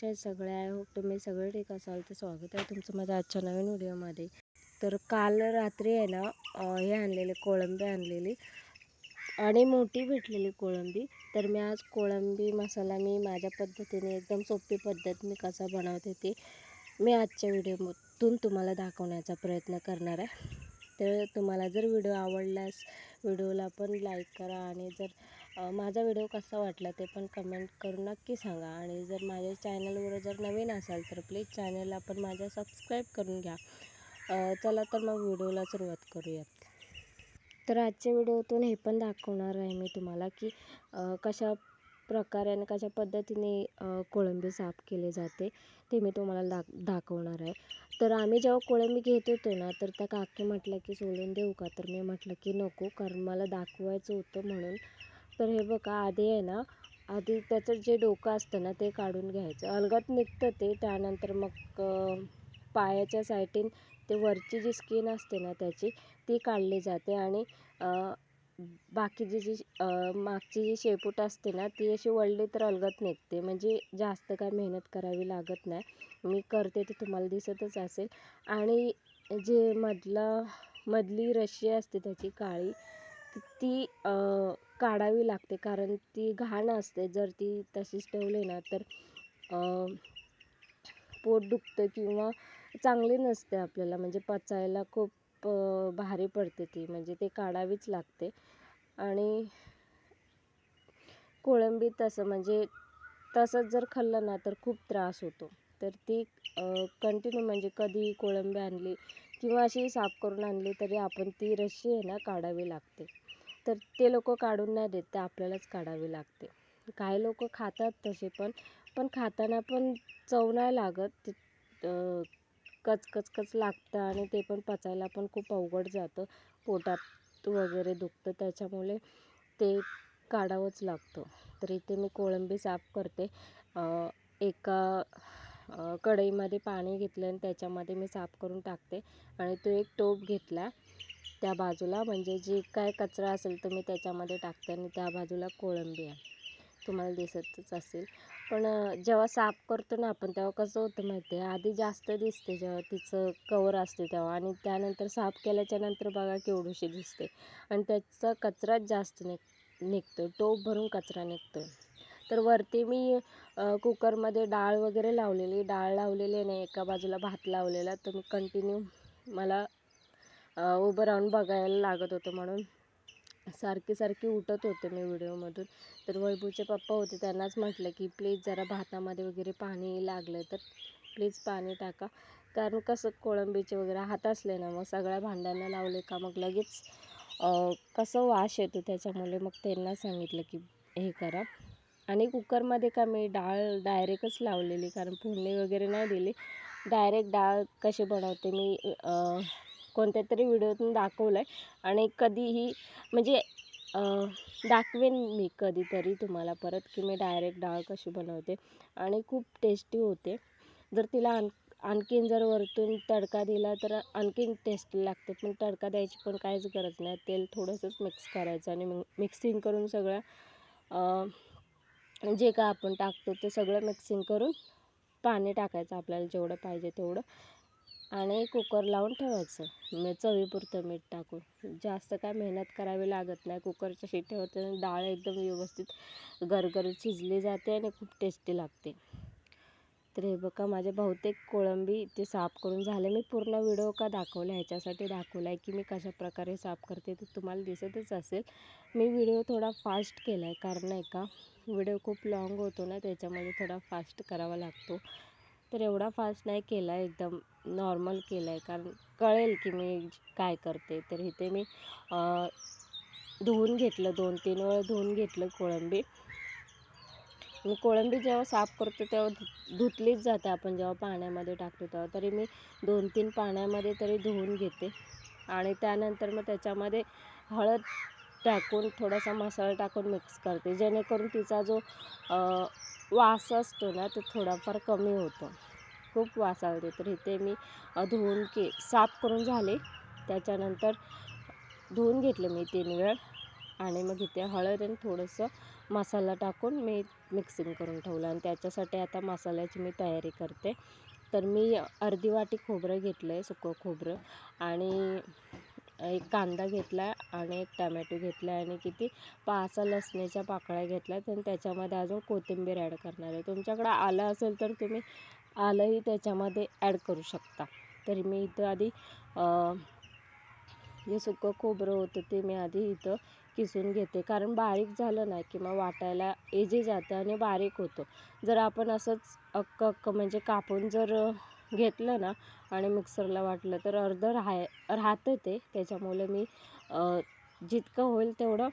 कशा आहेत सगळे आय होप तुम्ही सगळे ठीक असाल तर स्वागत आहे तुमचं माझ्या आजच्या नवीन व्हिडिओमध्ये. तर काल रात्री आहे ना हे आणलेले कोळंबी आणलेली आणि मोठी भेटलेली कोळंबी. तर मी आज कोळंबी मसाला मी माझ्या पद्धतीने एकदम सोपी पद्धत मी कसा बनवते ते मी आजच्या व्हिडिओमधून तुम्हाला दाखवण्याचा प्रयत्न करणार आहे. तर तुम्हाला जर व्हिडिओ आवडल्यास व्हिडिओला पण लाईक करा आणि जर माझा व्हिडिओ कसा वाटला ते पण कमेंट करून नक्की सांगा. आणि जर माझ्या चॅनलवर जर नवीन असाल तर प्लीज चॅनलला पण माझ्या सबस्क्राईब करून घ्या. चला तर मग व्हिडिओला सुरुवात करूयात तर आजच्या व्हिडिओतून हे पण दाखवणार आहे मी तुम्हाला की कशा प्रकारे आणि कशा पद्धतीने कोळंबी साफ केले जाते ते मी तुम्हाला दाख दाखवणार आहे. तर आम्ही जेव्हा कोळंबी घेत होतो ना तर त्या काकी म्हटलं की सोडून देऊ का? तर मी म्हटलं की नको कारण मला दाखवायचं होतं म्हणून तर हे बघा आधी आहे ना आधी त्याचं जे डोकं असतं ना ते काढून घ्यायचं. अलगद निघतं ते त्यानंतर मग पायाच्या साईडीन ते वरची जी स्किन असते ना त्याची ती काढली जाते आणि बाकीची जी मागची जी शेपूट असते ना ती अशी वळली तर अलगत निघते. म्हणजे जास्त काय मेहनत करावी लागत नाही. मी करते ते तुम्हाला दिसतच असेल. आणि जे मधला मधली रशी असते त्याची काळी ती- काढावी लागते. कारण ती घाण असते. जर ती तशीच ठेवली ना तर पोट दुखतं किंवा चांगली नसते आपल्याला. म्हणजे पचायला खूप भारी पडते ती. म्हणजे ते काढावीच लागते. आणि कोळंबी तसं म्हणजे तसंच जर खाल्लं ना तर खूप त्रास होतो. तर ती कंटिन्यू म्हणजे कधी कोळंबी आणली किंवा अशी साफ करून आणली तरी आपण ती रस्सी आहे ना काढावी लागते. तर ते लोक काढून नाही देत ते आपल्यालाच काढावी लागते. काही लोक खातात तसे पण पण खाताना पण चव नाही लागत. ते कचकचकच कच कच कच लागतं आणि ते पण पचायला पण खूप अवघड जातं. पोटात वगैरे दुखतं त्याच्यामुळे ते काढावंच लागतं. तर इथे मी कोळंबी साफ करते. एका कढईमध्ये पाणी घेतलं आणि त्याच्यामध्ये मी साफ करून टाकते. आणि तो एक टोप घेतला. त्या बाजूला म्हणजे जे काय कचरा असेल तर मी त्याच्यामध्ये टाकते आणि त्या बाजूला कोळंबी आहे. तुम्हाला दिसतच असेल. पण जेव्हा साफ करतो ना आपण तेव्हा कसं होतं माहिती आहे? आधी जास्त दिसते जेव्हा तिचं कवर असते तेव्हा आणि त्यानंतर साफ केल्याच्यानंतर बघा केवढीशी दिसते. आणि त्याचा कचराच जास्त निघ निघतो टोप भरून कचरा निघतो तर वरती मी कुकरमध्ये डाळ वगैरे लावलेली. डाळ लावलेली नाही एका बाजूला भात लावलेला. तर मी कंटिन्यू मला उभं राहून बघायला लागत होतं म्हणून. सारखी सारखी उठत होते मी व्हिडिओमधून. तर वैभूचे पप्पा होते त्यांनाच म्हटलं की प्लीज जरा भातामध्ये वगैरे पाणी लागलं तर प्लीज पाणी टाका. कारण कसं कोळंबीचे वगैरे हात असले ना मग सगळ्या भांड्यांना लावले का मग लगेच कसं वास येतो त्याच्यामुळे मग त्यांना सांगितलं की हे करा. आणि कुकरमध्ये का मी डाळ डायरेक्टच लावलेली कारण फोडणी वगैरे नाही दिली. डायरेक्ट डाळ कशी बनवते मी कोणत्या तरी व्हिडिओतून दाखवलं आहे आणि कधीही म्हणजे दाखवेन मी कधीतरी तुम्हाला परत की मी डायरेक्ट डाळ कशी बनवते. आणि खूप टेस्टी होते. जर तिला आण आणखीन जर वरतून तडका दिला तर आणखीन टेस्टी लागते. पण तडका द्यायची पण काहीच गरज नाही. तेल थोडंसंच मिक्स करायचं आणि मग मिक्सिंग करून सगळं जे काय आपण टाकतो ते सगळं मिक्सिंग करून पाणी टाकायचं आपल्याला जेवढं पाहिजे तेवढं. आणि कुकर लावून ठेवायचं. मी चवीपुरतं मीठ टाकून. जास्त काय मेहनत करावी लागत नाही. कुकरच्या शिट्ट्यावरती डाळ एकदम व्यवस्थित गरगरीत शिजली जाते आणि खूप टेस्टी लागते. तर हे बघा माझे बहुतेक कोळंबी ते साफ करून झाले. मी पूर्ण व्हिडिओ का दाखवला? ह्याच्यासाठी दाखवला आहे की मी कशा प्रकारे साफ करते ते तुम्हाला दिसतच असेल. मी व्हिडिओ थोडा फास्ट केला आहे कारण नाही का व्हिडिओ खूप लॉंग होतो ना त्याच्यामध्ये थोडा फास्ट करावा लागतो. तर एवढा फास्ट नाही केला. एकदम नॉर्मल केलं आहे कारण कळेल की मी काय करते. तर इथे मी धुवून घेतलं. दोन तीन वेळा धुवून घेतलं कोळंबी. मी कोळंबी जेव्हा साफ करतो तेव्हा धु धुतलीच जाते आपण. जेव्हा पाण्यामध्ये टाकतो तेव्हा तरी मी दोन तीन पाण्यामध्ये तरी धुवून घेते. आणि त्यानंतर मग त्याच्यामध्ये हळद टाकून थोडासा मसाला टाकून मिक्स करते. जेणेकरून तिचा जो वास असतो ना तो थोडाफार कमी होतो. खूप वास आळते तर इथे मी धुवून के साफ करून झाले. त्याच्यानंतर धुवून घेतलं मी तीन वेळ आणि मग इथे हळद आणि थोडंसं मसाला टाकून मी मिक्सिंग करून ठेवलं आणि त्याच्यासाठी आता मसाल्याची मी तयारी करते. तर मी अर्धी वाटी खोबरं घेतलं आहे सुकं खोबरं आणि एक कांदा घेतला आहे आणि एक टमॅटो घेतला आहे आणि किती पाच सहा लसणीच्या पाकळ्या घेतल्या आणि त्याच्यामध्ये अजून कोथिंबीर ॲड करणार आहे. तुमच्याकडं आलं असेल तर तुम्ही आलंही त्याच्यामध्ये ॲड करू शकता. तरी मी इथं आधी जे सुकं खोबरं होतं ते मी आधी इथं किसून घेते. कारण बारीक झालं ना की मग वाटायला इझी जातं आणि बारीक होतो. जर आपण असंच अक्क अक्क म्हणजे कापून जर घेतलं ना आणि मिक्सरला वाटलं तर अर्ध राहाय राहतं ते. त्याच्यामुळे मी जितकं होईल तेवढं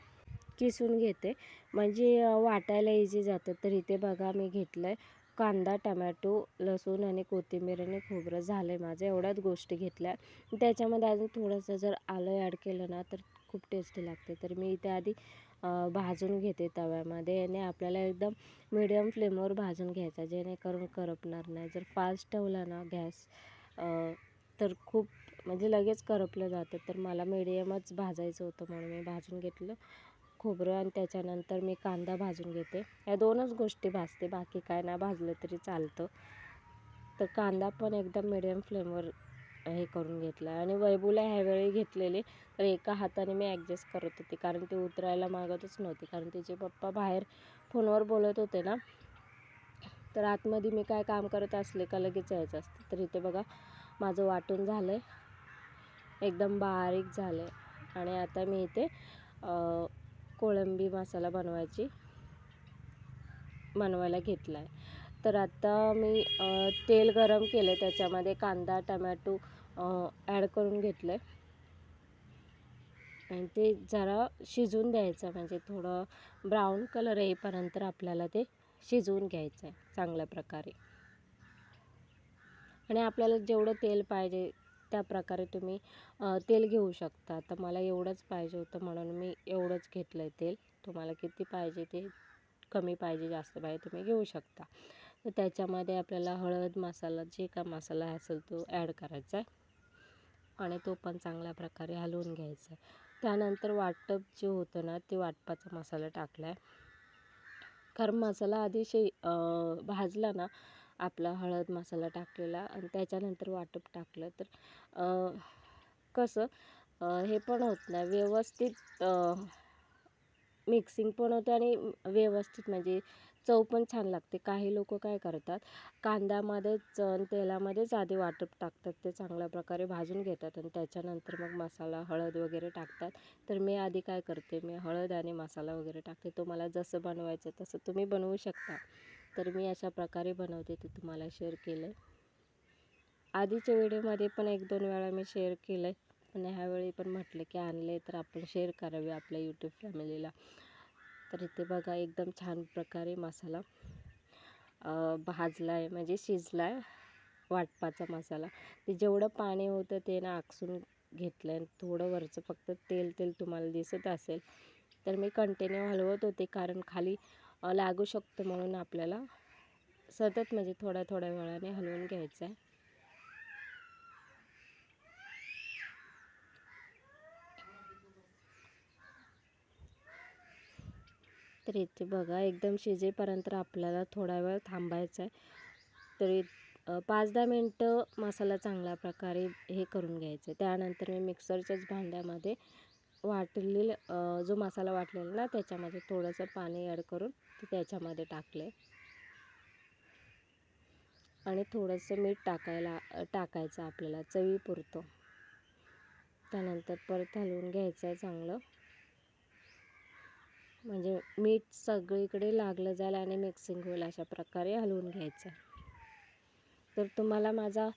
किसून घेते. म्हणजे वाटायला इझी जातं. तर इथे बघा मी घेतलं आहे कांदा टमॅटो लसूण आणि कोथिंबीर आणि खोबरं झालं आहे माझं एवढ्याच गोष्टी घेतल्या. त्याच्यामध्ये अजून थोडंसं जर आलं ॲड केलं ना तर खूप टेस्टी लागते. तर मी इथे आधी भाजून घेते तव्यामध्ये आणि आपल्याला एकदम मिडियम फ्लेमवर भाजून घ्यायचा जेणेकरून करपणार नाही. जर फास्ट ठेवला ना गॅस तर खूप म्हणजे लगेच करपलं जातं. तर मला मिडियमच भाजायचं होतं म्हणून मी भाजून घेतलं. खोबरं आणि त्याच्यानंतर मी कांदा भाजून घेते. या दोनच गोष्टी भाजते बाकी काय नाही. भाजलं तरी चालतं. तर कांदा पण एकदम मिडियम फ्लेमवर हे करून घेतला. आणि वैभूला ह्यावेळी घेतलेली तर एका हाताने मी ॲडजस्ट करत होते. कारण ती उतरायला मागतच नव्हती. कारण तिचे पप्पा बाहेर फोनवर बोलत होते ना तर आतमध्ये मी काय काम करत असले का लगेच यायचं असतं. तर इथे बघा माझं वाटून झालं आहे एकदम बारीक झालं आहे आणि आता मी इथे कोळंबी मसाला बनवायची बनवायला घेतला आहे तर आता मी तेल गरम केलं आहे त्याच्यामध्ये कांदा टमॅटो ॲड करून घेतलं आहे आणि ते जरा शिजवून द्यायचं म्हणजे थोडं ब्राऊन कलर येईपर्यंत आपल्याला ते शिजवून घ्यायचं आहे चांगल्या प्रकारे. आणि आपल्याला जेवढं तेल पाहिजे त्या प्रकारे तुम्ही तेल घेऊ शकता. तर मला एवढंच पाहिजे होतं म्हणून मी एवढंच घेतलं आहे तेल. तुम्हाला किती पाहिजे ते कमी पाहिजे जास्त पाहिजे तुम्ही घेऊ शकता. तर त्याच्यामध्ये आपल्याला हळद मसाला जे का मसाला असेल तो ॲड करायचा आहे आणि तो पण चांगल्या प्रकारे हलवून घ्यायचा आहे त्यानंतर वाटप जे होतं ना ते वाटपाचा मसाला टाकला आहे कारण मसाला आधी शे भाजला ना आपला हळद मसाला टाकलेला आणि त्याच्यानंतर वाटप टाकलं. तर कसं हे पण होत नाही. व्यवस्थित मिक्सिंग पण होतं आणि व्यवस्थित म्हणजे चव पण छान लागते. काही लोक काय करतात कांद्यामध्येच तेलामध्येच आधी वाटप टाकतात. ते चांगल्या प्रकारे भाजून घेतात आणि त्याच्यानंतर मग मसाला हळद वगैरे टाकतात. तर मी आधी काय करते मी हळद आणि मसाला वगैरे टाकते. तुम्हाला जसं बनवायचं तसं तुम्ही बनवू शकता. तर मी अशा प्रकारे बनवते ते तुम्हाला शेअर केलं आहे आधीच्या व्हिडिओमध्ये पण एक दोन वेळा मी शेअर केलं आहे पण ह्यावेळी पण म्हटलं की आणले तर आपण शेअर करावे आपल्या यूट्यूब फॅमिलीला तर इथे बघा एकदम छान प्रकारे मसाला भाजला आहे म्हणजे शिजला आहे वाटपाचा मसाला. ते जेवढं पाणी होतं ते ना आकसून घेतलं आहे थोडं वरचं फक्त तेल तेल तुम्हाला दिसत असेल. तर मी कंटिन्यू हलवत होते कारण खाली लागू शकतो म्हणून आपल्याला सतत म्हणजे थोड्या थोड्या वेळाने हलवून घ्यायचं आहे. तर इथे बघा एकदम शिजेपर्यंत आपल्याला थोडा वेळ थांबायचा आहे. तरी पाच दहा मिनटं मसाला चांगल्या प्रकारे हे करून घ्यायचं त्यानंतर मी मिक्सरच्याच भांड्यामध्ये वाटलेलं जो मसाला वाटलेला ना त्याच्यामध्ये थोडंसं पाणी ॲड करून ते त्याच्यामध्ये टाकले. आणि थोडंसं मीठ टाकायला टाकायचं आपल्याला चवीपुरतं त्यानंतर परत हलवून घ्यायचं आहे चांगलं. म्हणजे मीठ सगळीकडे लागलं जाईल आणि मिक्सिंग होईल अशा प्रकारे हलवून घ्यायचं. तर तुम्हाला माझा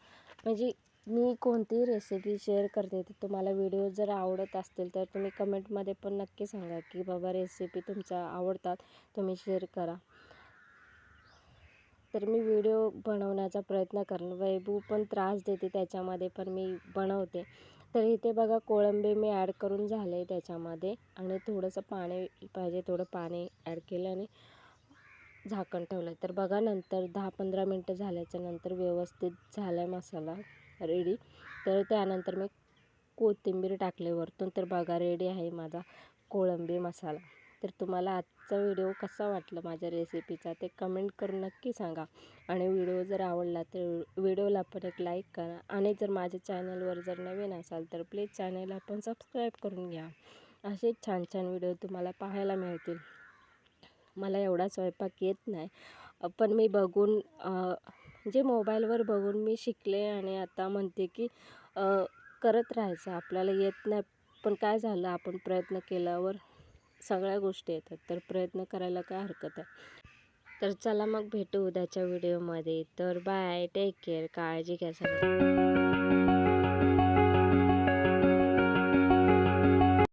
म्हणजे मी कोणतीही रेसिपी शेअर करते तर तुम्हाला व्हिडिओ जर आवडत असतील तर तुम्ही कमेंटमध्ये पण नक्की सांगा की बाबा रेसिपी तुमच्या आवडतात तुम्ही शेअर करा. तर मी व्हिडिओ बनवण्याचा प्रयत्न करेन वैभू पण त्रास देते त्याच्यामध्ये पण मी बनवते. तर इथे बघा कोळंबी मी ॲड करून झाले त्याच्यामध्ये आणि थोडंसं पाणी पाहिजे थोडं पाणी ॲड केलं आणि झाकण ठेवलं तर बघा नंतर दहा पंधरा मिनटं झाल्याच्यानंतर व्यवस्थित झाला आहे मसाला. रेडी. तर त्यानंतर मी कोथिंबीर टाकले वरतून. तर बघा रेडी आहे माझा कोळंबी मसाला. तर तुम्हाला आजचा व्हिडिओ कसा वाटला माझ्या रेसिपीचा ते कमेंट करून नक्की सांगा. आणि व्हिडिओ जर आवडला तर व्हिडिओला पण एक लाईक करा. आणि जर माझ्या चॅनलवर जर नवीन असाल तर प्लीज चॅनलला पण सबस्क्राईब करून घ्या. असे छान छान व्हिडिओ तुम्हाला पाहायला मिळतील. मला एवढा स्वयंपाक येत नाही. पण मी बघून जे मोबाईलवर बघून मी शिकले आणि आता म्हणते की करत राहायचं. आपल्याला येत नाही पण काय झालं? आपण प्रयत्न केल्यावर सगळ्या गोष्टी येतात. तर प्रयत्न करायला काय हरकत आहे? तर चला मग भेटू उद्याच्या व्हिडिओमध्ये. तर बाय टेक केअर काळजी घ्या सगळ्या